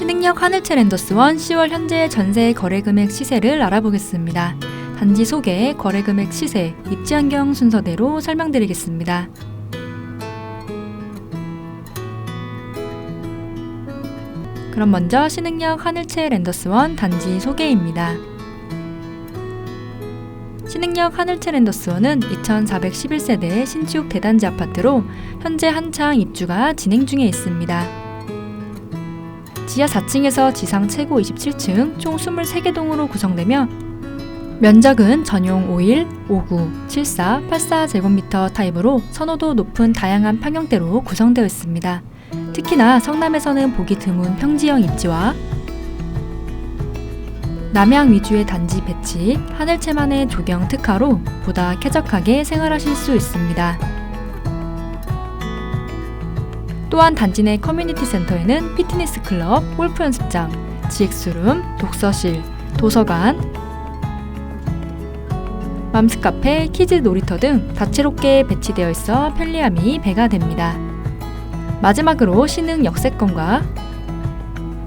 신흥역 하늘채 랜더스원 10월 현재 전세 거래 금액 시세를 알아보겠습니다. 단지 소개, 거래 금액 시세, 입지 환경 순서대로 설명드리겠습니다. 그럼 먼저 신흥역 하늘채 랜더스원 단지 소개입니다. 신흥역 하늘채 랜더스원은 2411세대 신축 대단지 아파트로 현재 한창 입주가 진행 중에 있습니다. 지하 4층에서 지상 최고 27층 총 23개 동으로 구성되며 면적은 전용 51, 59, 74, 84 제곱미터 타입으로 선호도 높은 다양한 평형대로 구성되어 있습니다. 특히나 성남에서는 보기 드문 평지형 입지와 남향 위주의 단지 배치, 하늘채만의 조경 특화로 보다 쾌적하게 생활하실 수 있습니다. 또한 단지 내 커뮤니티 센터에는 피트니스 클럽, 골프 연습장, GX룸, 독서실, 도서관, 맘스 카페, 키즈 놀이터 등 다채롭게 배치되어 있어 편리함이 배가 됩니다. 마지막으로 신흥 역세권과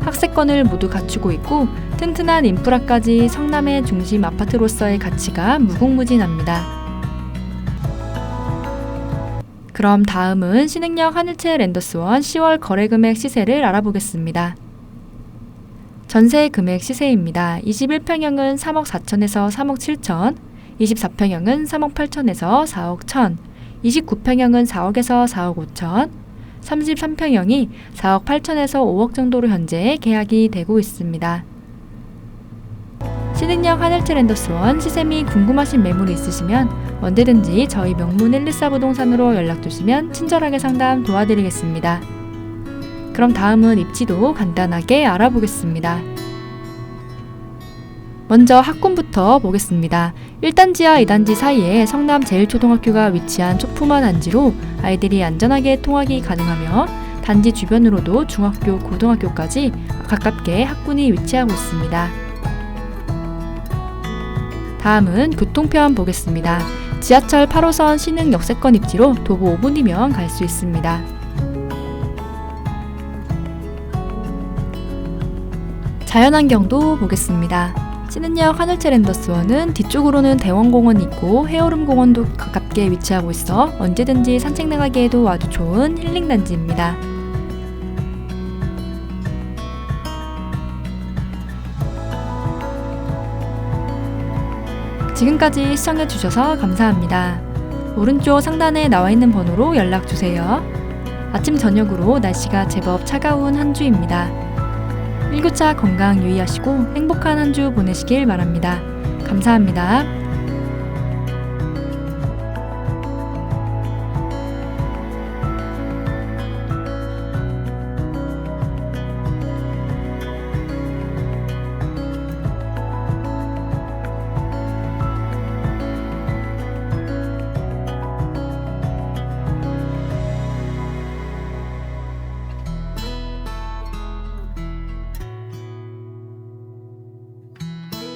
학세권을 모두 갖추고 있고 튼튼한 인프라까지 성남의 중심 아파트로서의 가치가 무궁무진합니다. 그럼 다음은 신흥역 하늘채 랜더스원 10월 거래 금액 시세를 알아보겠습니다. 전세 금액 시세입니다. 21평형은 3억 4천에서 3억 7천, 24평형은 3억 8천에서 4억 1천, 29평형은 4억에서 4억 5천, 33평형이 4억 8천에서 5억 정도로 현재 계약이 되고 있습니다. 신흥역 하늘채 랜더스원 시세미 궁금하신 매물이 있으시면 언제든지 저희 명문 114 부동산으로 연락 주시면 친절하게 상담 도와드리겠습니다. 그럼 다음은 입지도 간단하게 알아보겠습니다. 먼저 학군부터 보겠습니다. 1단지와 2단지 사이에 성남 제일초등학교가 위치한 초품화 단지로 아이들이 안전하게 통학이 가능하며 단지 주변으로도 중학교, 고등학교까지 가깝게 학군이 위치하고 있습니다. 다음은 교통편 보겠습니다. 지하철 8호선 신흥 역 세권 입지로 도보 5분이면 갈 수 있습니다. 자연환경도 보겠습니다. 신흥역 하늘채 랜더스원은 뒤쪽으로는 대원공원이 있고 해오름 공원도 가깝게 위치하고 있어 언제든지 산책 나가기에도 아주 좋은 힐링 단지입니다. 지금까지 시청해주셔서 감사합니다. 오른쪽 상단에 나와 있는 번호로 연락주세요. 아침, 저녁으로 날씨가 제법 차가운 한 주입니다. 1교차 건강 유의하시고 행복한 한 주 보내시길 바랍니다. 감사합니다.